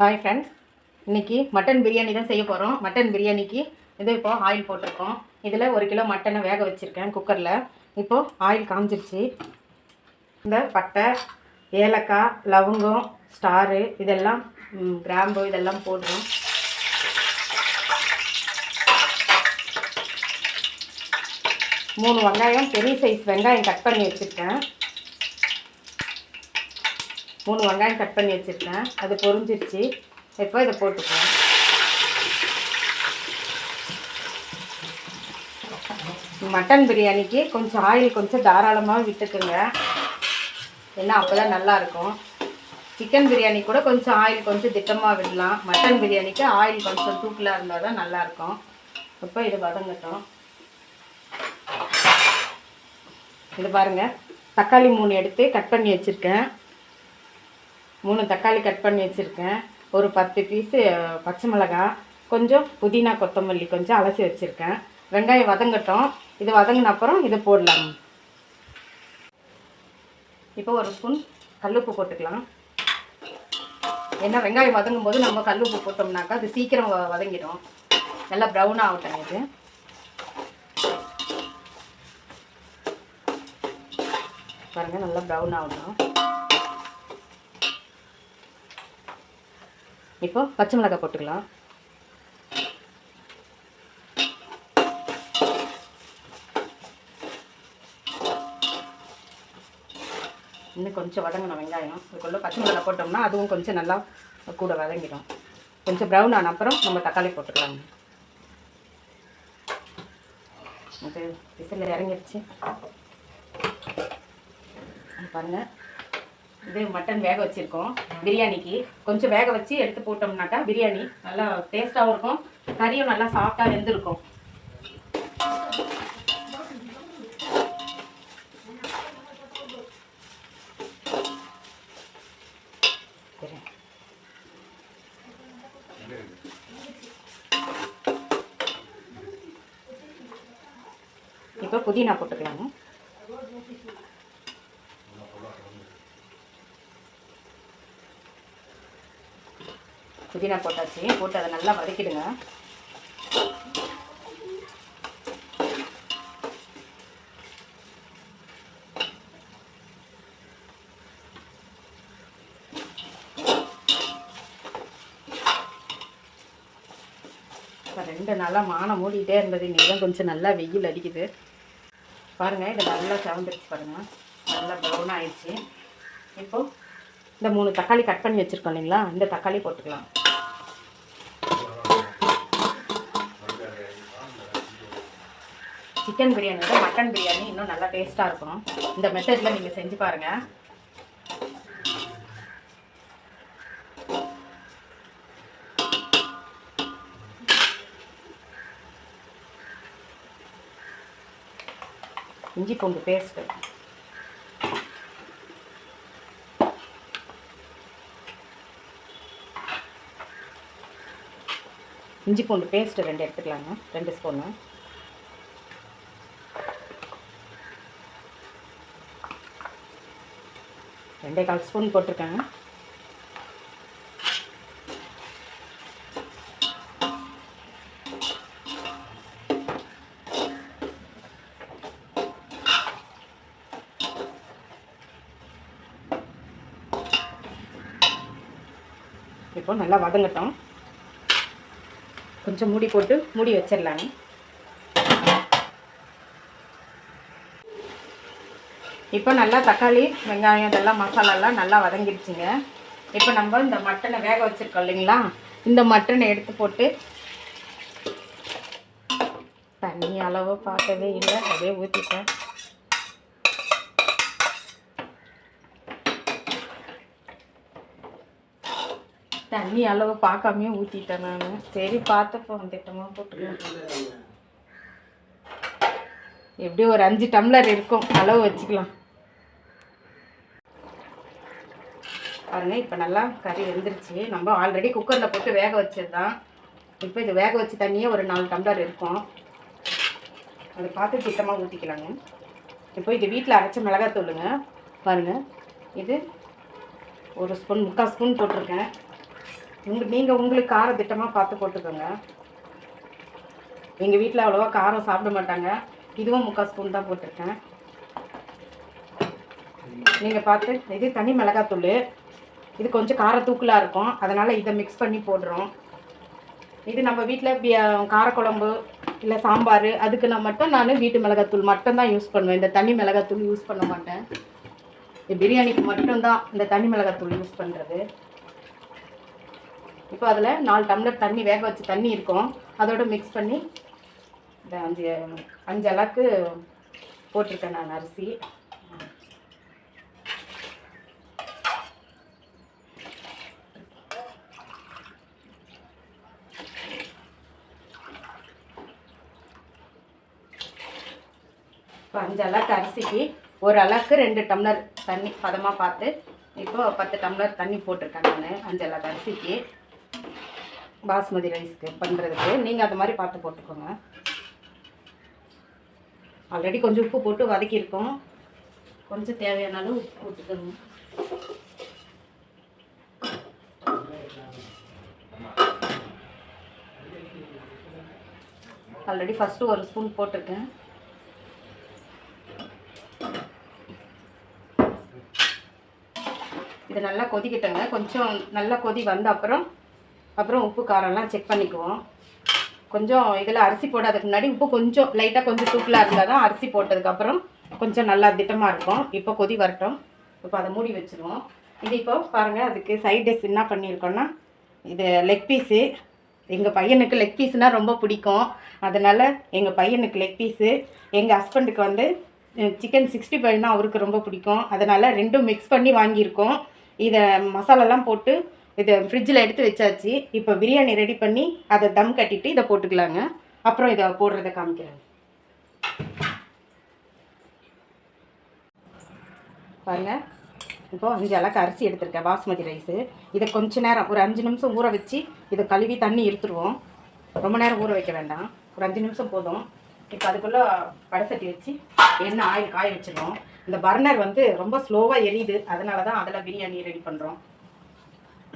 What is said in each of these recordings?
Hi friends இன்றைக்கி mutton biryani தான் செய்ய போகிறோம் மட்டன் பிரியாணிக்கு இது இப்போது ஆயில் போட்டிருக்கோம். இதில் ஒரு கிலோ மட்டனை வேக வச்சுருக்கேன் குக்கரில் இப்போது ஆயில் காமிச்சிருச்சு இந்த பட்டை ஏலக்காய் லவங்கம் ஸ்டாரு இதெல்லாம் கிராம்பு இதெல்லாம் போடுறோம். மூணு வெங்காயம் பெரிய சைஸ் வெங்காயம் கட் பண்ணி வச்சுருக்கேன். மூணு வெங்காயம் கட் பண்ணி வச்சுருக்கேன். அது பொரிஞ்சிருச்சு. இப்போ இதை போட்டுக்குவோம் மட்டன் பிரியாணிக்கு கொஞ்சம் ஆயில் கொஞ்சம் தாராளமாக விட்டுக்குங்க. ஏன்னா அப்போ தான் நல்லாயிருக்கும். சிக்கன் பிரியாணி கூட கொஞ்சம் ஆயில் கொஞ்சம் திட்டமாக விடலாம். மட்டன் பிரியாணிக்கு ஆயில் கொஞ்சம் தூக்கலாக இருந்தால் தான் நல்லாயிருக்கும். இப்போ இது வதங்கட்டும். இது பாருங்கள் தக்காளி மூணு எடுத்து கட் பண்ணி வச்சுருக்கேன். மூணு தக்காளி கட் பண்ணி வச்சுருக்கேன். ஒரு பத்து பீஸு பச்சை மிளகாய் கொஞ்சம் புதினா கொத்தமல்லி கொஞ்சம் அலசி வச்சுருக்கேன். வெங்காயம் வதங்கட்டும். இது வதங்கின அப்புறம் இதை போடலாம். இப்போ ஒரு ஸ்பூன் கல்லுப்பு போட்டுக்கலாம். ஏன்னா வெங்காயம் வதங்கும் போது நம்ம கல்லுப்பு போட்டோம்னாக்கா அது சீக்கிரம் வதங்கிடும். நல்லா ப்ரௌன் ஆகட்டும் இது. பாருங்கள் நல்லா ப்ரௌன் ஆகட்டும். இப்போ பச்சை மிளகாய் போட்டுக்கலாம். இன்னும் கொஞ்சம் வதங்கணும் வெங்காயம். இதுக்குள்ள பச்சை மிளகாய் போட்டோம்னா அதுவும் கொஞ்சம் நல்லா கூட வதங்கிடும். கொஞ்சம் ப்ரௌன் ஆன அப்புறம் நம்ம தக்காளி போட்டுக்கலாங்க அது விசில் இறங்கிடுச்சு பாருங்கள் இது மட்டன் வேக வச்சுருக்கோம் பிரியாணிக்கு. கொஞ்சம் வேக வச்சு எடுத்து போட்டோம்னாக்கா பிரியாணி நல்லா டேஸ்ட்டாகவும் இருக்கும். கறியும் நல்லா சாஃப்டாக வெந்திருக்கும். இப்போ புதினா போட்டுக்கலாங்க. புதினா போட்டாச்சு. போட்டு அதை நல்லா வதக்கிடுங்க. இப்போ ரெண்டு நாளாக மானம் மூடிக்கிட்டே இருந்தது. இன்னைக்கு தான் கொஞ்சம் நல்லா வெயில் அடிக்குது. பாருங்கள் இது நல்லா செவந்துருச்சு பாருங்கள் நல்லா ப்ரௌன் ஆயிடுச்சு. இப்போ இந்த மூணு தக்காளி கட் பண்ணி வச்சுருக்கோம் இல்லைங்களா? இந்த தக்காளி போட்டுக்கலாம். சிக்கன் பிரியாணி விட மட்டன் பிரியாணி இன்னும் நல்லா டேஸ்ட்டாக இருக்கும் இந்த மெத்தடில் நீங்கள் செஞ்சு பாருங்கள் இஞ்சி பூண்டு பேஸ்ட்டு இஞ்சி பூண்டு பேஸ்ட்டு ரெண்டு எடுத்துக்கலாங்க. ரெண்டு ஸ்பூனு ரெண்டே கால் ஸ்பூன் போட்டிருக்கேங்க இப்போ நல்லா வதங்கட்டும். கொஞ்சம் மூடி போட்டு மூடி வச்சிடலாங்க. இப்போ நல்லா தக்காளி வெங்காயம் இதெல்லாம் மசாலாலாம் நல்லா வதங்கிடுச்சுங்க. இப்போ நம்ம இந்த மட்டனை வேக வச்சுருக்கோம் இல்லைங்களா? இந்த மட்டனை எடுத்து போட்டு தண்ணி அளவு பார்க்கவே இல்லை. அப்படியே ஊற்றிட்டேன் தண்ணி அளவு பார்க்காமே ஊற்றிட்டேன் நான். சரி பார்த்தப்போ திட்டமாக போட்டுக்கலாம். எப்படியும் ஒரு அஞ்சு டம்ளர் இருக்கும். அளவு வச்சுக்கலாம். பாருங்க இப்போ நல்லா கறி வெந்துருச்சு. நம்ம ஆல்ரெடி குக்கரில் போட்டு வேக வச்சது தான் இப்போ இது வேக வச்சு தண்ணியே ஒரு நாலு டம்ளர் இருக்கும். அதை பார்த்து திட்டமாக ஊற்றிக்கலாங்க இப்போ இது வீட்டில் அரைச்ச மிளகாத்தூளுங்க பாருங்கள் இது ஒரு ஸ்பூன் முக்கால் ஸ்பூன் போட்டிருக்கேன். உங்க நீங்கள் உங்களுக்கு காரம் திட்டமாக பார்த்து போட்டுக்கோங்க. எங்கள் வீட்டில் அவ்வளோவா காரம் சாப்பிட மாட்டாங்க. இதுவும் முக்கால் ஸ்பூன் தான் போட்டிருக்கேன். நீங்கள் பார்த்து இது தனி மிளகாத்தூள். இது கொஞ்சம் கார தூக்கலாக இருக்கும். அதனால் இதை மிக்ஸ் பண்ணி போடுறோம். இது நம்ம வீட்டில் காரக்குழம்பு இல்லை சாம்பார் அதுக்கு நான் மட்டும் நான் வீட்டு மிளகாத்தூள் மட்டும்தான் யூஸ் பண்ணுவேன். இந்த தனி மிளகாத்தூள் யூஸ் பண்ண மாட்டேன். இந்த பிரியாணிக்கு மட்டும்தான் இந்த தனி மிளகாத்தூள் யூஸ் பண்ணுறது இப்போ அதில் நாலு டம்ளர் தண்ணி வேக வச்சு தண்ணி இருக்கும். அதோட மிக்ஸ் பண்ணி இந்த அஞ்சு அஞ்சு அளவுக்கு போட்டிருக்கேன் நான் அரிசி. இப்போ அஞ்சு அளவுக்கு அரிசிக்கு ஒரு அளவுக்கு ரெண்டு டம்ளர் தண்ணி பதமாக பார்த்து. இப்போ பத்து டம்ளர் தண்ணி போட்டிருக்கேன் நான் அஞ்சு அளவுக்கு அரிசிக்கு. பாஸ்மதி ரைஸ்க்கு பண்ணுறதுக்கு நீங்கள் அது மாதிரி பார்த்து போட்டுக்கோங்க. ஆல்ரெடி கொஞ்சம் உப்பு போட்டு வதக்கியிருக்கோம். கொஞ்சம் தேவையான அளவு உப்பு போட்டுக்கணும். ஆல்ரெடி ஃபஸ்ட்டு ஒரு ஸ்பூன் போட்டிருக்கேன். இது நல்லா கொதிக்கிட்டங்க. கொஞ்சம் நல்லா கொதி வந்த அப்புறம் அப்புறம் உப்பு காரம்லாம் செக் பண்ணிக்குவோம். கொஞ்சம் இதில் அரிசி போடாததுக்கு முன்னாடி உப்பு கொஞ்சம் லைட்டாக கொஞ்சம் தூக்கலாக இருந்தால் தான் அரிசி போட்டதுக்கப்புறம் கொஞ்சம் நல்லா திட்டமாக இருக்கும். இப்போ கொதி வரட்டும். இப்போ அதை மூடி வச்சுருவோம். இது இப்போ பாருங்கள் அதுக்கு சைட் டிஷ் என்ன பண்ணியிருக்கோன்னா இது லெக் பீஸு எங்கள் பையனுக்கு லெக் பீஸ்னால் ரொம்ப பிடிக்கும். அதனால் எங்கள் பையனுக்கு லெக் பீஸு எங்கள் ஹஸ்பண்டுக்கு வந்து சிக்கன் சிக்ஸ்டி ஃபைவ்னால் அவருக்கு ரொம்ப பிடிக்கும். அதனால் ரெண்டும் மிக்ஸ் பண்ணி வாங்கியிருக்கோம். இதை மசாலாலாம் போட்டு இதை ஃப்ரிட்ஜில் எடுத்து வச்சாச்சு. இப்போ பிரியாணி ரெடி பண்ணி அதை தம் கட்டிட்டு இதை போட்டுக்கலாங்க. அப்புறம் இதை போடுறதை காமிக்கிறேன். பாருங்க. இப்போ அஞ்சு அளவுக்கு அரிசி எடுத்திருக்கேன் பாஸ்மதி ரைஸு. இதை கொஞ்ச நேரம் ஒரு அஞ்சு நிமிஷம் ஊற வச்சு இதை கழுவி தண்ணி இருத்துருவோம் ரொம்ப நேரம் ஊற வைக்க வேண்டாம். ஒரு அஞ்சு நிமிஷம் போதும். இப்போ அதுக்குள்ளே வடசட்டி வச்சு எண்ணெய் ஆயில் காய வச்சிருவோம். இந்த பர்னர் வந்து ரொம்ப ஸ்லோவாக எரியுது. அதனால தான் அதில் பிரியாணி ரெடி பண்ணுறோம்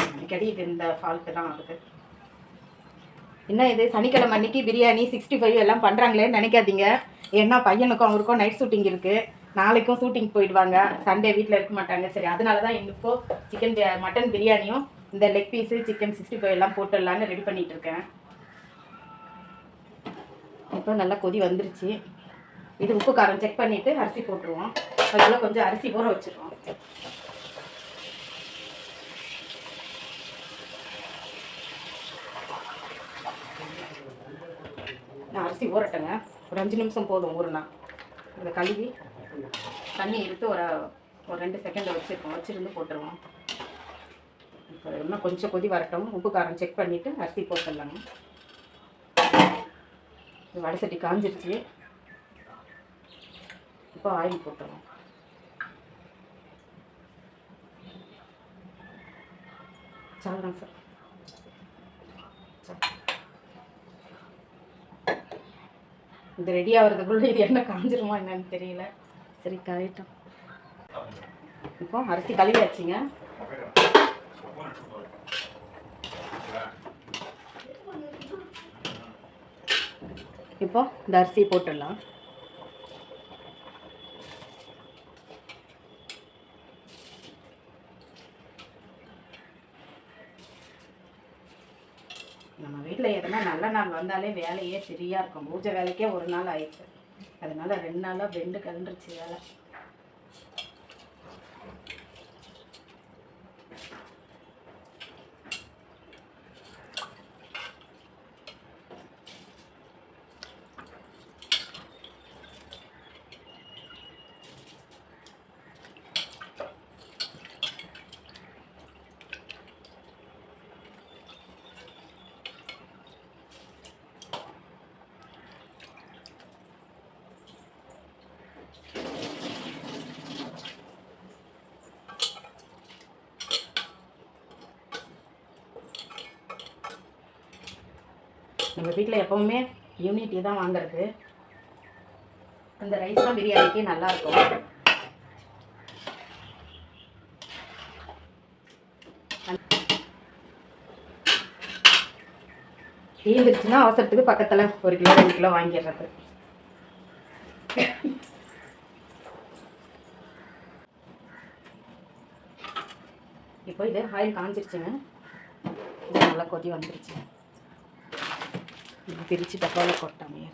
அடிக்கடி இது இந்த ஃபால்ட்டு தான் ஆகுது. என்ன இது? சனிக்கிழமை அன்னைக்கு பிரியாணி சிக்ஸ்டி ஃபைவ் எல்லாம் பண்ணுறாங்களேன்னு நினைக்காதீங்க. ஏன்னா பையனுக்கும் அவருக்கும் நைட் ஷூட்டிங் இருக்குது நாளைக்கும் ஷூட்டிங் போயிடுவாங்க. சண்டே வீட்டில் இருக்க மாட்டாங்க. சரி அதனால தான் இப்போ சிக்கன் மட்டன் பிரியாணியும் இந்த leg piece chicken sixty five எல்லாம் போட்டுடலான்னு ரெடி பண்ணிகிட்டு இருக்கேன். இப்போ நல்லா கொதி வந்துருச்சு. இது உப்பு காரம் செக் பண்ணிவிட்டு அரிசி போட்டுருவோம். அதனால் கொஞ்சம் அரிசி ஊற வச்சிருவோம். நான் அரிசி ஊறட்டேங்க. ஒரு அஞ்சு நிமிஷம் போதும் ஊறுனா. இதை கழுவி தண்ணி எடுத்து ஒரு ஒரு ரெண்டு செகண்டில் வச்சுருக்கோம். வச்சுருந்து போட்டுருவோம். இப்போ இன்னும் கொஞ்சம் கொதி வரட்டும். உப்பு காரம் செக் பண்ணிவிட்டு அரிசி போட்டுடலாங்க. இது வடை சட்டி காஞ்சிருச்சு. இப்போ ஆயில் போட்டுருவோம். சாப்பிட்றேன் சார். இது ரெடி ஆகிறதுக்குள்ள இது என்ன காஞ்சிருமா என்னன்னு தெரியல. சரி கழிட்டோம் இப்போ அரிசி கழுவியாச்சுங்க. இப்போ இந்த அரிசி போட்டுடலாம் நம்ம வீட்டில் எதுனா நல்ல நாள் வந்தாலே வேலையே சரியாக இருக்கும். பூஜை வேலைக்கே ஒரு நாள் ஆயிடுச்சு. அதனால ரெண்டு நாளாக பெண்டு கலண்டுருச்சு வேலை. எங்கள் வீட்டில் எப்போவுமே யூனிட்டி தான் வாங்குறது அந்த ரைஸ் தான் பிரியாணிக்கு நல்லாயிருக்கும் தீந்துருச்சுன்னா அவசரத்துக்கு பக்கத்தில் ஒரு கிலோ ரெண்டு கிலோ வாங்கிடுறது. இப்போ இது ஆயில் காஞ்சிருச்சுங்க. நல்லா கொதி வந்துருச்சு. இது பிரித்து தக்காளி கொட்டாமே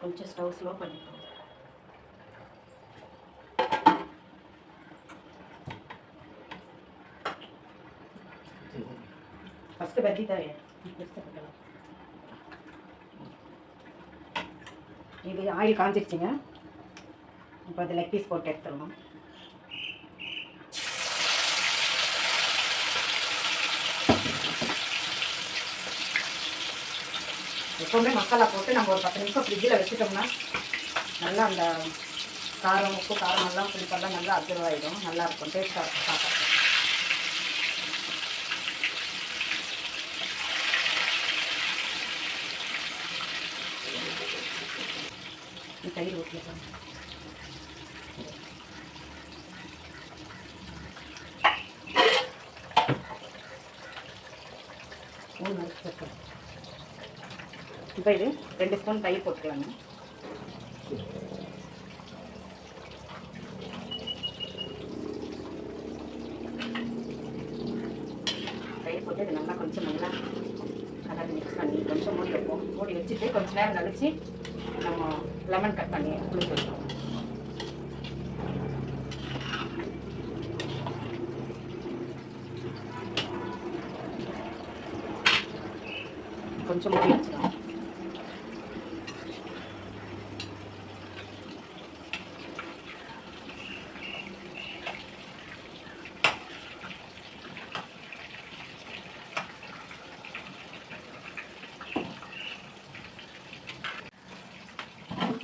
கொஞ்சம் ஸ்டவ் ஸ்லோ பண்ணிக்கோங்க ஃபஸ்ட்டு பத்தி தான் இது ஆயில் காஞ்சிருச்சுங்க இப்போ அது லெக் பீஸ் போட்டு எடுத்துடணும். எப்போவுமே மசாலா போட்டு நம்ம ஒரு பத்து நிமிஷம் ஃப்ரிட்ஜில் வச்சுட்டோம்னா நல்லா அந்த காரம் உப்பு காரம் எல்லாம் புளிப்பெல்லாம் நல்லா அப்சர்வ் ஆகிடும் நல்லா இருக்கும். டேஸ்ட்டாக இருக்கும் சாப்பிட்றது தயிர் ஊற்றிக்கலாம் இப்போ இது ரெண்டு ஸ்பூன் தயிர் போட்டுக்கலாங்க தயிர் போட்டு இது நல்லா கொஞ்சம் நல்லா கலர் மிக்ஸ் பண்ணி கொஞ்சம் மூடி வைப்போம் மூடி வச்சுட்டு கொஞ்ச நேரம் கழிச்சு நம்ம லெமன் கட் பண்ணி புளிச்சு வைப்போம் கொஞ்சம் மூடி வச்சிடலாம்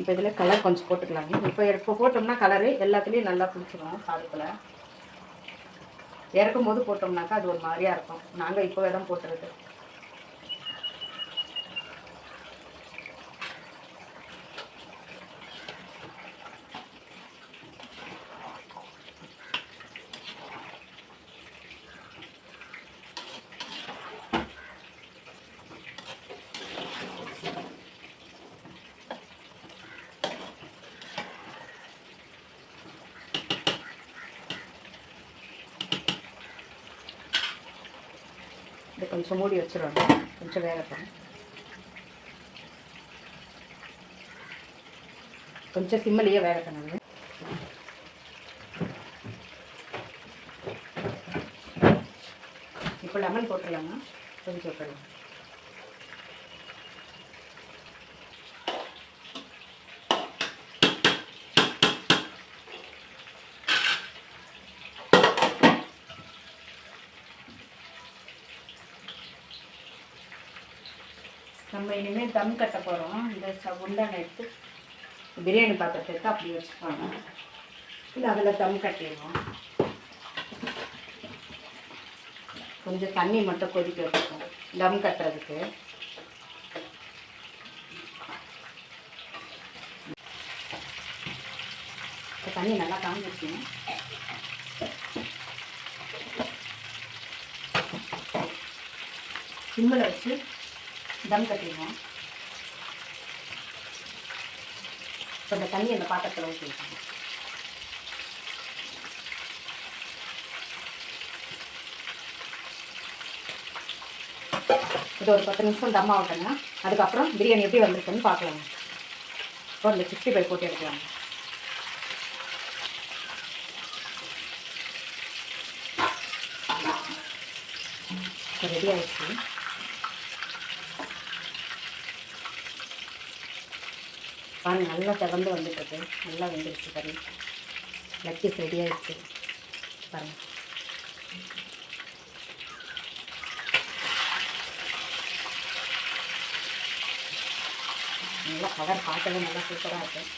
இப்போ இதில் கலர் கொஞ்சம் போட்டுக்கலாங்க இப்போ இப்போ போட்டோம்னா கலரு எல்லாத்துலேயும் நல்லா பிடிச்சிருவோம் சாதத்தில். இறக்கும் போது போட்டோம்னாக்கா அது ஒரு மாதிரியாக இருக்கும். நாங்கள் இப்போவே தான் போட்டுறது. இது கொஞ்சம் மூடி வச்சிடணும். கொஞ்சம் வேகட்டும். கொஞ்சம் சிம்மலையே வேகட்டும் நான் இப்போ லெமன் போட்டுடலாமா? கொஞ்சம் போட்டுடலாம். நம்ம இனிமேல் தம் கட்ட போகிறோம் இந்த ச- குண்டானை எடுத்து பிரியாணி பாத்திரத்தை எடுத்து அப்படி வச்சுக்கோங்க. இல்லை அதில் தம் கட்டிடுவோம். கொஞ்சம் தண்ணி மட்டும் கொதிக்க வச்சுக்கோம் தம் கட்டுறதுக்கு. தண்ணி நல்லா காஞ்சிருச்சுங்க சிம்மில் வச்சு தம் கட்டிடுவோம். இப்போ இந்த தண்ணி அந்த பாத்திரத்தில் ஊற்றிருக்கோம் இது ஒரு பத்து நிமிஷம் தம் ஆகட்டுங்க. அதுக்கப்புறம் பிரியாணி எப்படி வந்திருக்குன்னு பார்க்கலாம் இப்போ இந்த சிக்ஸ்டி ஃபைவ் போட்டு எடுக்கலாம் ரெடி ஆயிடுச்சு. பாருங்க நல்லா திறந்து வந்துட்டு நல்லா வெந்துருச்சு கறி லக்கீஸ் ரெடி ஆகிடுச்சு பாருங்க. நல்லா கலர் பார்க்கவே நல்லா சூப்பராக இருக்குது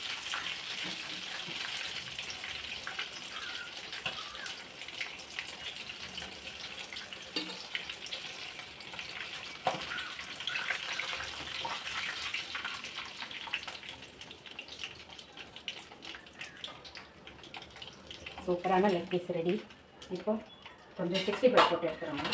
சூப்பரான லெக் பீஸ் ரெடி. இப்போ கொஞ்சம் சிக்ஸ்டி ஃபைவ் போட்டு எடுத்துறோங்க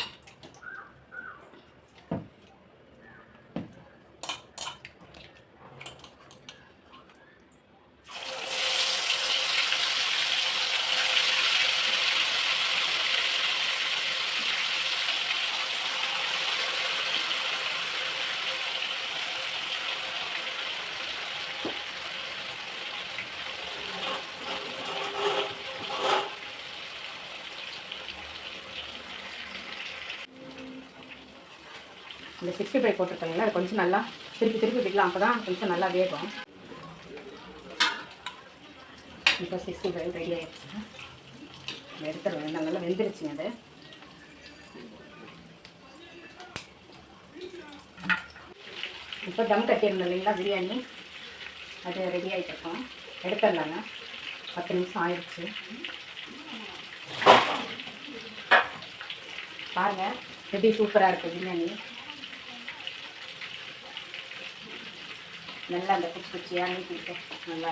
இந்த சிக்ஸ்டி ஃபைவ் போட்டிருக்கீங்களா அது கொஞ்சம் நல்லா திருப்பி திருப்பி விடலாம். அப்போ தான் கொஞ்சம் நல்லா வேகும். இப்போ சிக்ஸ்டி ஃபைவ் ரெடி ஆகிடுச்சு எடுத்துருவேன் நல்லா வெந்துருச்சுங்க அது. இப்போ தம் கட்டியிருந்தோம் இல்லைங்களா பிரியாணி? அது ரெடி ஆகிட்டு இருக்கோம். எடுத்துடலாங்க. பத்து நிமிஷம் ஆயிடுச்சு. பாருங்கள் எப்படி சூப்பராக இருக்குது பிரியாணி. நல்லா அந்த குச்சி குச்சியாக நீட்டிட்டு நல்லா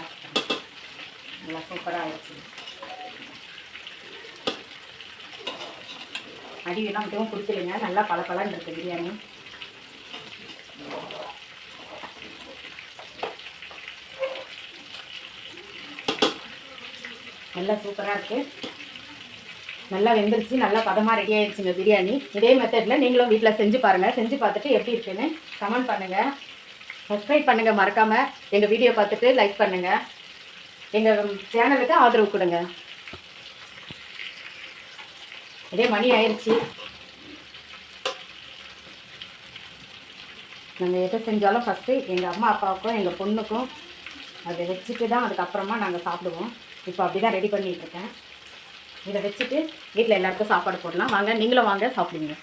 நல்லா சூப்பராக ஆயிடுச்சு. அடியெல்லாம் மட்டும் கொடுத்துருங்க நல்லா பல பலன்னு இருக்குது பிரியாணி. நல்லா சூப்பராக இருக்குது நல்லா வெந்துருச்சு. நல்லா பதமாக ரெடி ஆயிடுச்சுங்க பிரியாணி. இதே மெத்தடில் நீங்களும் வீட்டில் செஞ்சு பாருங்கள் செஞ்சு பார்த்துட்டு எப்படி இருக்குன்னு கமெண்ட் பண்ணுங்கள் சப்ஸ்கிரைப் பண்ணுங்கள் மறக்காமல் எங்கள் வீடியோ பார்த்துட்டு லைக் பண்ணுங்கள் எங்கள் சேனலுக்கு ஆதரவு கொடுங்க. இதே மணி ஆயிடுச்சு நாங்கள் எதை செஞ்சாலும் ஃபஸ்ட்டு எங்கள் அம்மா அப்பாவுக்கும் எங்கள் பொண்ணுக்கும் அதை வச்சுட்டு தான் அதுக்கப்புறமா நாங்கள் சாப்பிடுவோம். இப்போ அப்படி தான் ரெடி பண்ணிகிட்ருக்கேன் இதை வச்சுட்டு வீட்டில் எல்லாருக்கும் சாப்பாடு போடலாம். வாங்க நீங்களும் வாங்க சாப்பிடுங்க.